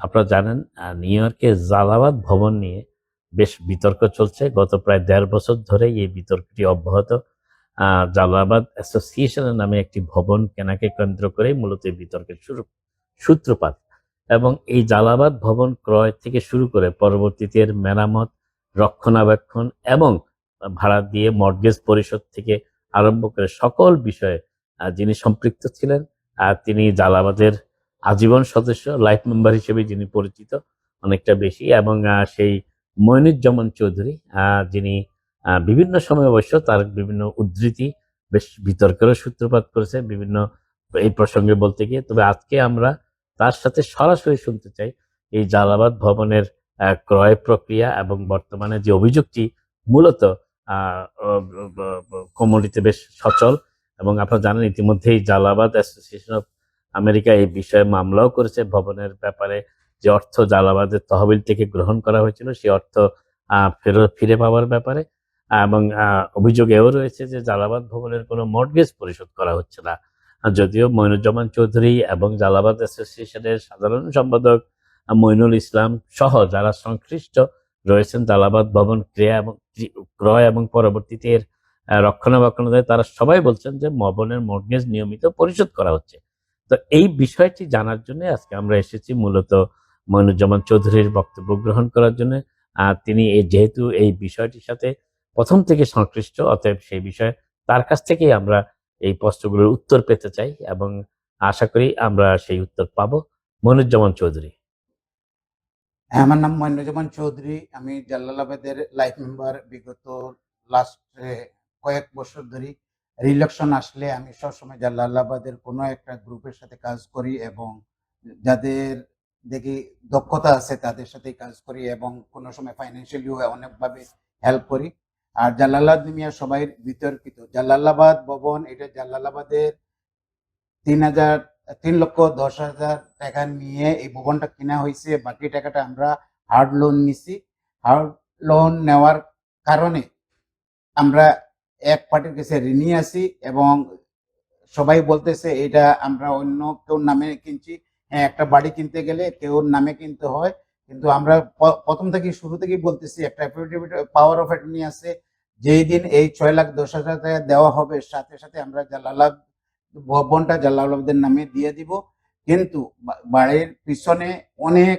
আপনারা জানেন নিউ ইয়র্কে জালাবাদ ভবন নিয়ে বেশ বিতর্ক চলছে। গত প্রায় দেড় বছর ধরে এই বিতর্কটি অব্যাহত। আহ, জালালাবাদ অ্যাসোসিয়েশনের নামে একটি ভবন কেনাকে কেন্দ্র করে মূলত বিতর্কের শুরু সূত্রপাত। এবং এই জালালাবাদ ভবন ক্রয় থেকে শুরু করে পরবর্তীতে এর মেরামত রক্ষণাবেক্ষণ এবং ভাড়া দিয়ে মর্গেজ পরিশোধ থেকে আরম্ভ করে সকল বিষয়ে যিনি সম্পৃক্ত ছিলেন তিনি জালালাবাদের আজীবন সদস্য লাইফ মেম্বার হিসেবে যিনি পরিচিত অনেকটা বেশি এবং সেই মইনুজ্জামান চৌধুরী যিনি বিভিন্ন সময় অবশ্য তার বিভিন্ন উদ্ধৃতি বেশ বিতর্কেরও সূত্রপাত করেছে বিভিন্ন এই প্রসঙ্গে বলতে গিয়ে। তবে আজকে আমরা তার সাথে সরাসরি শুনতে চাই এই জালাবাদ ভবনের ক্রয় প্রক্রিয়া এবং বর্তমানে যে অভিযোগটি মূলত কমোডিতে বেশ সচল এবং আপনারা জানেন ইতিমধ্যেই জালাবাদ অ্যাসোসিয়েশন অফ আমেরিকা এই বিষয়ে মামলাও করেছে। ভবনের ব্যাপারে যে অর্থ জালাবাদের তহবিল থেকে গ্রহণ করা হয়েছিল, সেই অর্থ ফেরত, ফিরে পাওয়ার ব্যাপারে। এবং অভিযোগ এও রয়েছে যে জালাবাদ ভবনের কোনো মর্গেজ পরিশোধ করা হচ্ছে না। যদিও মইনুজ্জামান চৌধুরী এবং জালাবাদ অ্যাসোসিয়েশনের সাধারণ সম্পাদক মইনুল ইসলাম সহ যারা সংশ্লিষ্ট রয়েছেন জালাবাদ ভবন ক্রিয়া এবং ক্রি- ক্রয় এবং পরবর্তীতে এর রক্ষণাবেক্ষণ তারা সবাই বলছেন যে ভবনের মর্গেজ নিয়মিত পরিশোধ করা হচ্ছে। তো এই বিষয়টি জানার জন্য আজকে আমরা এসেছি মূলত মইনুজ্জামান চৌধুরীর বক্তব্য গ্রহণ করার জন্য। তিনি যেহেতু এই বিষয়টির সাথে প্রথম থেকে সংশ্লিষ্ট অতএব সেই বিষয়ে তার কাছ থেকেই আমরা এই প্রশ্নগুলোর উত্তর পেতে চাই এবং আশা করি আমরা সেই উত্তর পাবো। মনুজ্জামান চৌধুরী। হ্যাঁ, আমার নাম মইনুজ্জামান চৌধুরী। আমি জালালাবাদের লাইফ মেম্বার বিগত লাস্ট কয়েক বছর ধরে রিলেকশন আসলে আমি সবসময় জালালাবাদের কোনো একটা গ্রুপের সাথে কাজ করি এবং যাদের দেখি দক্ষতা আছে তাদের সাথে কাজ করি এবং কোনো সময় ফাইন্যান্সিয়ালি অনেকভাবে হেল্প করি। আর জালালাবাদ মিয়া সবাই বিতর্কিত। জালালাবাদ ভবন, এটা জালালাবাদের তিন হাজার, তিন লক্ষ দশ হাজার টাকা নিয়ে এই ভবনটা কেনা হয়েছে। বাকি টাকাটা আমরা হার্ড লোন নিছি। হার্ড লোন নেওয়ার কারণে আমরা এক পার্টির কাছে ঋণী আছি এবং সবাই বলতেছে, এটা আমরা অন্য কেউ নামে কিনছি। হ্যাঁ একটা বাড়ি কিনতে গেলে কেউ নামে কিনতে হয়। কিন্তু আমরা প্রথম থেকে শুরু থেকেই বলতেছি, একটা পাওয়ার অফ অ্যাটর্নি আছে। যেই দিন এই ছয় লাখ দশ হাজার টাকা দেওয়া হবে, সাথে সাথে আমরা জালালাব ভবনটা জালালাবাদের নামে দিয়ে দিব। কিন্তু বাড়ির পিছনে অনেক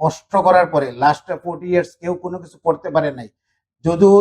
কষ্ট করার পরে লাস্ট ফোর্টি ইয়ার্স কেউ কোনো কিছু করতে পারে নাই। যদিও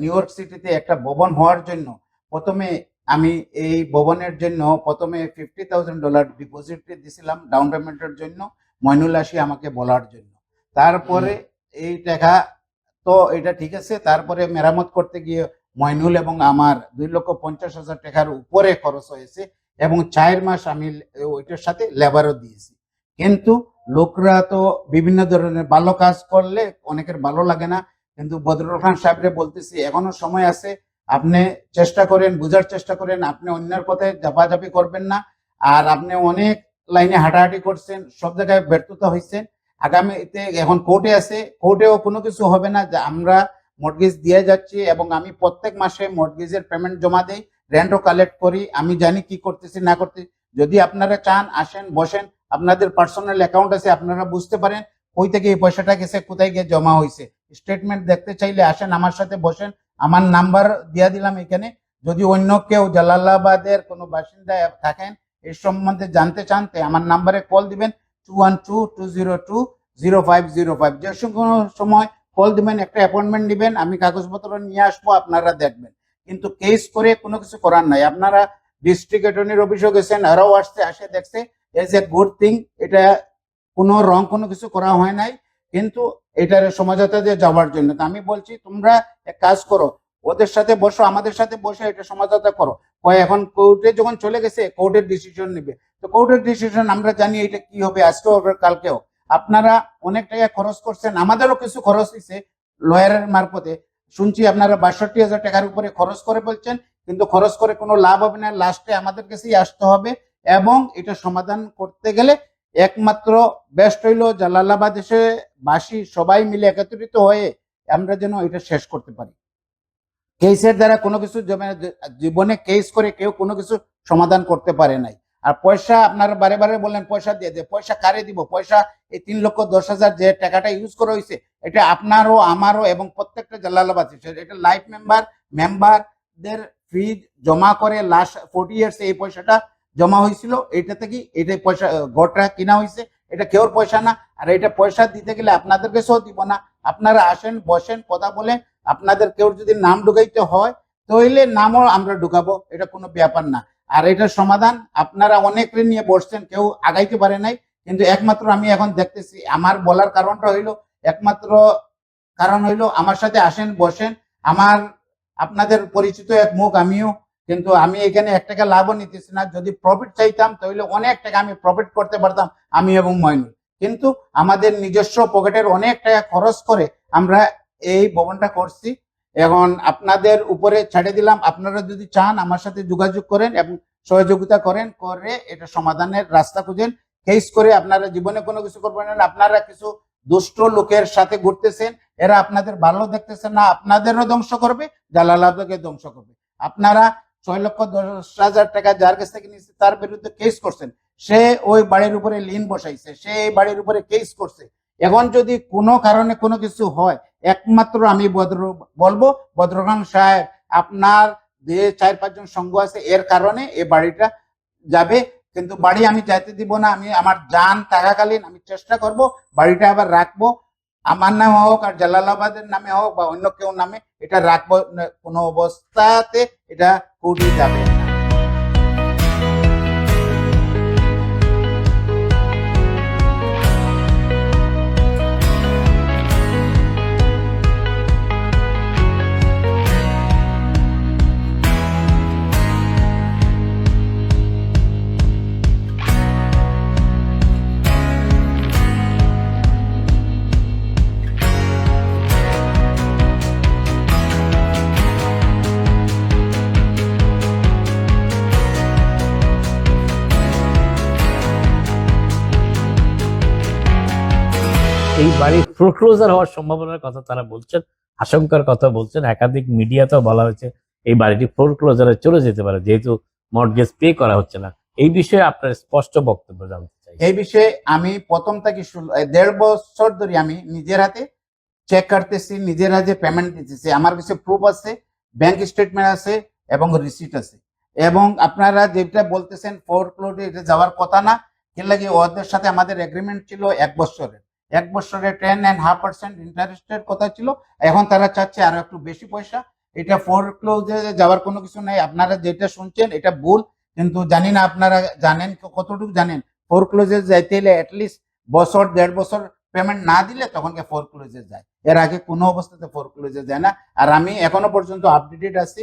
নিউ ইয়র্ক সিটিতে একটা ভবন হওয়ার জন্য প্রথমে আমি এই ভবনের জন্য প্রথমে ফিফটি থাউজেন্ড ডলার ডিপোজিট দিয়েছিলাম ডাউন পেমেন্টের জন্য মইনুল আসি আমাকে বলার জন্য। তারপরে এই টাকা তো এটা ঠিক আছে তারপরে মেরামত করতে গিয়ে মইনুল এবং আমার দুই লক্ষ পঞ্চাশ হাজার টাকার উপরে খরচ হয়েছে এবং চার মাস আমি ওইটার সাথে লেবারও দিয়েছি। কিন্তু লোকরা তো বিভিন্ন ধরনের ভালো কাজ করলে অনেকের ভালো লাগে না কিন্তু বদরুল খান সাহেবরে বলতেছি, এখনও সময় আছে, আপনি চেষ্টা করেন, বুঝার চেষ্টা করেন, আপনি অন্যের পথে জাপাজাপি করবেন না। আর আপনি অনেক লাইনে হাঁটাহাঁটি করছেন, সব জায়গায় ব্যর্থতা হয়েছে আগামীতে এখন কোর্টে আছে, কোর্টেও কোনো কিছু হবে না, যে আমরা মর্গেজ দিয়ে যাচ্ছি এবং আমি প্রত্যেক মাসে মর্গেজের পেমেন্ট জমা দেই, রেন্টও কালেক্ট করি, আমি জানি কি করতেছি, না করতে যদি আপনারা চান, আসেন, বসেন, আপনাদের পার্সোনাল অ্যাকাউন্ট আছে, আপনারা বুঝতে পারেন কই থেকে এই পয়সাটা গেছে, কোথায় গিয়ে জমা হয়েছে স্টেটমেন্ট দেখতে চাইলে আসেন, আমার সাথে বসেন। আমার নাম্বার দিয়ে দিলাম এখানে। যদি অন্য কেউ জালালাবাদের কোনো বাসিন্দা থাকেন এই সম্বন্ধে জানতে চান আমার নাম্বারে কল দিবেন। Two one two two zero two zero five zero five যে কোনো সময় কল দিবেন, একটা অ্যাপয়েন্টমেন্ট দিবেন, আমি কাগজপত্র নিয়ে আসব, আপনারা দেখবেন। কিন্তু কেস করে কোনো কিছু করার নাই। আপনারা ডিস্ট্রিক্ট অ্যাটর্নির অফিসে গেছেন, আরও আসছে, আসে, দেখছে। এজ এ গুড থিং এটা কোনো রং কোনো কিছু করা হয় নাই। কিন্তু এটার সমাজতা দিয়ে যাওয়ার জন্য আমি বলছি, তোমরা এক কাজ করো, ওদের সাথে বসো, আমাদের সাথে বসে এটা সমাজতা করো। কয়, এখন কোর্টে যখন চলে গেছে, কোর্টের ডিসিশন নেবে। তো কোর্টের ডিসিশন আমরা জানি এটা কি হবে আজকেও হবে, কালকেও। আপনারা অনেক টাকা খরচ করছেন, আমাদেরও কিছু খরচ হয়েছে লয়ারের মারফতে। শুনছি আপনারা বাষট্টি হাজার টাকার উপরে খরচ করে বলছেন, কিন্তু খরচ করে কোনো লাভ হবে না, লাস্টে আমাদের কাছেই আসতে হবে। এবং এটা সমাধান করতে গেলে একমাত্র বেস্ট হইল জালালাবাদ এসে বাসী সবাই মিলে একত্রিত হয়ে আমরা যেন এটা শেষ করতে পারি। কেসের দ্বারা কোনো কিছু জীবনে কেস করে কেউ কোনো কিছু সমাধান করতে পারে নাই। আর পয়সা আপনারা বারে বারে বললেন, পয়সা দিয়ে দে, পয়সা কারে দিব? পয়সা এই তিন লক্ষ দশ হাজার যে টাকাটা ইউজ করা হয়েছে এটা আপনারও, আমারও এবং প্রত্যেকটা জালালাবাদ এটা লাইফ মেম্বার মেম্বারদের ফি জমা করে লাস্ট ফোর্টি ইয়ার্স এই পয়সাটা জমা হয়েছিল এটা থেকে এটা পয়সা ঘরটা কিনা হয়েছে, এটা কেউর পয়সা না, আর এটা পয়সা দিতে গেলে আপনাদের কাছেও দিব না। আপনারা আসেন, বসেন, কথা বলেন, আপনাদের কেউ যদি নাম ঢুকাইতে হয়, তাহলে নামও আমরা ঢুকাবো, এটা কোনো ব্যাপার না। আর এটার সমাধান, আপনারা অনেকে নিয়ে বসছেন, কেউ আগাইতে পারে নাই, কিন্তু একমাত্র আমি এখন দেখতেছি, আমার বলার কারণটা হইল, একমাত্র কারণ হইল, আমার সাথে আসেন, বসেন, আমার, আপনাদের পরিচিত এক মুখ, আমিও কিন্তু আমি এখানে এক টাকা লাভও নিতেছি না। যদি প্রফিট চাইতাম, তাহলে অনেক টাকা আমি প্রফিট করতে পারতাম, আমি এবং ময়নুল কিন্তু আমাদের নিজস্ব পকেটের অনেক টাকা খরচ করে আমরা এই ভবনটা করছি। এখন আপনাদের উপরে ছেড়ে দিলাম। আপনারা যদি চান আমার সাথে যোগাযোগ করেন এবং সহযোগিতা করেন, করে এটা সমাধানের রাস্তা খুঁজেন। কেস করে আপনারা জীবনে কোনো কিছু করবেন না। আপনারা কিছু দুষ্ট লোকের সাথে ঘুরতেছেন, এরা আপনাদের ভালো দেখতেছেন না। আপনাদেরও ধ্বংস করবে জালালাবাদকে ধ্বংস করবে। আপনারা ছয় লক্ষ দশ হাজার টাকা যার কাছ থেকে নিচ্ছে তার বিরুদ্ধে কেস করছেন। সে ওই বাড়ির উপরে লিন বসাইছে, সে এই বাড়ির উপরে কেস করছে। এখন যদি কোনো কারণে কোনো কিছু হয়, একমাত্র আমি ভদ্র বলব ভদ্রখান সাহেব, আপনার যে চার পাঁচজন সঙ্গ আছে, এর কারণে এই বাড়িটা যাবে। কিন্তু বাড়ি আমি যাইতে দিব না, আমি আমার যান থাকাকালীন আমি চেষ্টা করব, বাড়িটা আবার রাখব। আমার নামে হোক আর জালালাবাদের নামে হোক বা অন্য কেউ নামে, এটা রাখব, কোনো অবস্থাতে এটা কোর্টে যাবে। এই বাড়ির ফোরক্লোজার হওয়ার সম্ভাবনার কথা তারা বলছেন, আশঙ্কার কথা বলছেন। একাধিক মিডিয়াতেও বলা হয়েছে এই বাড়িটি ফোরক্লোজারে চলে যেতে পারে, যেহেতু মর্গেজ পে করা হচ্ছে না। এই বিষয়ে আপনার স্পষ্ট বক্তব্য জানতে চাই। এই বিষয়ে আমি প্রথম থেকে দেড় বছর ধরে আমি নিজের হাতে চেক কাটতেছি নিজের হাতে পেমেন্ট দিতেছি। আমার কাছে প্রুফ আছে ব্যাংক স্টেটমেন্ট আছে এবং রিসিট আছে। এবং আপনারা যেটা বলতেছেন ফোর ক্লোডে এটা যাওয়ার কথা না, এর লাগে ওদের সাথে আমাদের এগ্রিমেন্ট ছিল এক বছরের। এক বছরে টেন অ্যান্ড হাফ পার্সেন্ট ইন্টারেস্টের কথা ছিল? এখন তারা চাচ্ছে আরও একটু বেশি পয়সা। এটা ফোর ক্লোজে যাওয়ার কোনো কিছু নাই। আপনারা যেটা শুনছেন, এটা ভুল। কিন্তু জানি না আপনারা জানেন কতটুকু জানেন? ফোর ক্লোজে যাইতে হলে অ্যাটলিস্ট বছর, দেড় বছর পেমেন্ট না দিলে তখন ফোর ক্লোজে যায়। এর আগে কোনো অবস্থাতে ফোর ক্লোজে যায় না। আর আমি এখনও পর্যন্ত আপডেটেড আছি।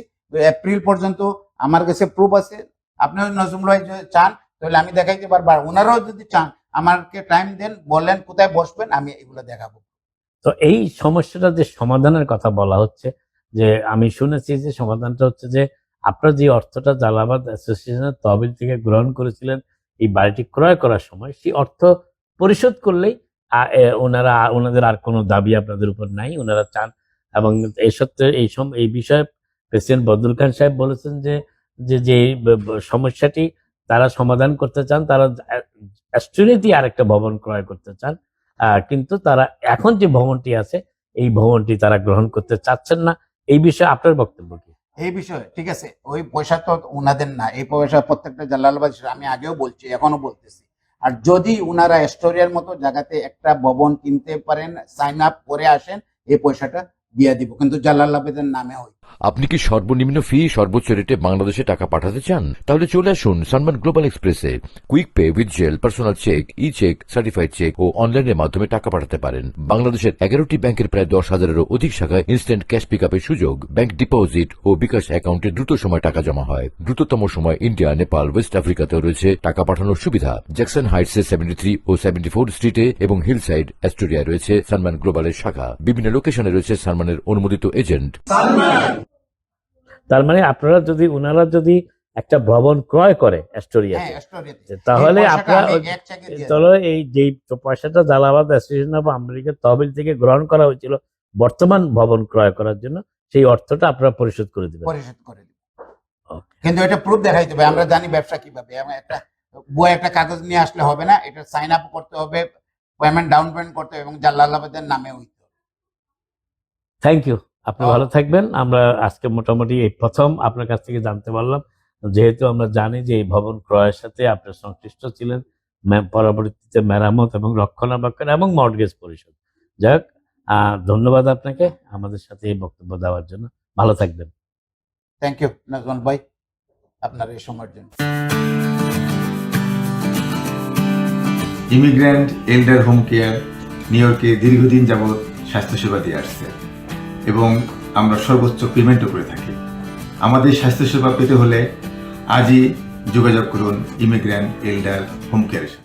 এপ্রিল পর্যন্ত আমার কাছে প্রুফ আছে। আপনিও নজরুল ভাই চান, তাহলে আমি দেখাইতে পারব। আর ওনারাও যদি চান আমাকে টাইম দেন বললেন কোথায় বসবেন, আমি এগুলো দেখাবো। তো এই সমস্যাটা যে সমাধানের কথা বলা হচ্ছে, যে আমি শুনেছি যে সমাধানটা হচ্ছে যে আপনার যে অর্থটা জালাবাদ অ্যাসোসিয়েশনের তহবিল থেকে গ্রহণ করেছিলেন, এই বাড়িটি ক্রয় করার সময় সেই অর্থ পরিশোধ করলেই ওনারা, ওনাদের আর কোনো দাবি আপনাদের উপর নাই, ওনারা চান। এবং এই সত্ত্বে এই এই বিষয়ে প্রেসিডেন্ট বদরুল খান সাহেব বলেছেন যে যে সমস্যাটি তারা সমাধান করতে চান, তারা অ্যাস্ট্রেলিয়াতে আরেকটা ভবন ক্রয় করতে চান কিন্তু তারা এখন যে ভবনটি আছে, এই ভবনটি তারা গ্রহণ করতে চাচ্ছেন না। এই বিষয়ে আপনার বক্তব্য কি? এই বিষয়ে, ঠিক আছে, ওই পয়সা তো ওনাদের না, এই পয়সা প্রত্যেকটা জালালবাদ আমি আগেও বলছি এখনও বলতেছি। আর যদি উনারা স্টোরিয়ার মতো জায়গাতে একটা ভবন কিনতে পারেন সাইন আপ করে আসেন, এই পয়সাটা দিয়ে দিব, কিন্তু জালালাবাদের নামে হয় আপনি কি সর্বনিম্ন ফি সর্বোচ্চ রেটে বাংলাদেশে টাকা পাঠাতে চান? তাহলে চলে আসুন সানমান গ্লোবাল এক্সপ্রেসে quick pay with Zelle personal cheque e cheque certified cheque ও অনলাইনের মাধ্যমে টাকা পাঠাতে পারেন। বাংলাদেশের এগারোটি ব্যাংকের প্রায় দশ হাজারেরও অধিক শাখায় ইনস্ট্যান্ট ক্যাশ পিক আপের সুযোগ। ব্যাংক ডিপোজিট ও বিকাশ অ্যাকাউন্টে দ্রুত সময় টাকা জমা হয়। দ্রুততম সময় ইন্ডিয়া নেপাল ওয়েস্ট আফ্রিকাতেও রয়েছে টাকা পাঠানোর সুবিধা। জ্যাকসন হাইটসে সেভেন্টি থ্রি ও সেভেন্টি ফোর স্ট্রিটে এবং হিল সাইড অ্যাস্টোরিয়ায় রয়েছে সানমান গ্লোবালের শাখা। বিভিন্ন লোকেশনে রয়েছে সানমানের অনুমোদিত এজেন্ট তার মানে আপনারা যদি ওনারা যদি একটা ভবন ক্রয় করে অ্যাস্টোরিয়াতে হ্যাঁ তাহলে এই আপনারা। তাহলে যে পয়সাটা জালাবাদ অ্যাসোসিয়েশন অফ আমেরিকার তহবিল থেকে গ্রহণ করা হয়েছিল বর্তমান ভবন ক্রয় করার জন্য সেই অর্থটা আপনারা পরিশোধ করে দিবেন। পরিশোধ করে দিব। Okay. কিন্তু এটা প্রুফ দেখাইতে হবে আমরা জানি ব্যবসা কীভাবে। একটা বই একটা কাগজ নিয়ে আসলে হবে না এটা সাইন আপ করতে হবে পেমেন্ট ডাউন পেমেন্ট করতে হবে এবং জালালাবাদের নামে হইতে হবে। থ্যাংক ইউ আপনি. ভালো থাকবেন। আমরা আজকে মোটামুটি এই প্রথম আপনার কাছ থেকে জানতে পারলাম। যেহেতু আমরা জানি যে এই ভবন ক্রয়ের সাথে আপনি সংশ্লিষ্ট ছিলেন পরবর্তীতে মেরামত এবং রক্ষণাবেক্ষণ এবং মর্টগেজ পরিশোধ। যাই হোক ধন্যবাদ আপনাকে আমাদের সাথে এই বক্তব্য দেওয়ার জন্য। ভালো থাকবেন। থ্যাংক ইউ নাজমুল ভাই আপনার এই সময়ের জন্য। Immigrant elder home care New ইয়র্কে দীর্ঘদিন যাবৎ স্বাস্থ্যসেবা দিয়ে আসছে। এবং আমরা সর্বোচ্চ পেমেন্টও করে থাকি। আমাদের স্বাস্থ্যসেবা পেতে হলে আজই যোগাযোগ করুন ইমিগ্র্যান্ট এল্ডার হোম কেয়ারের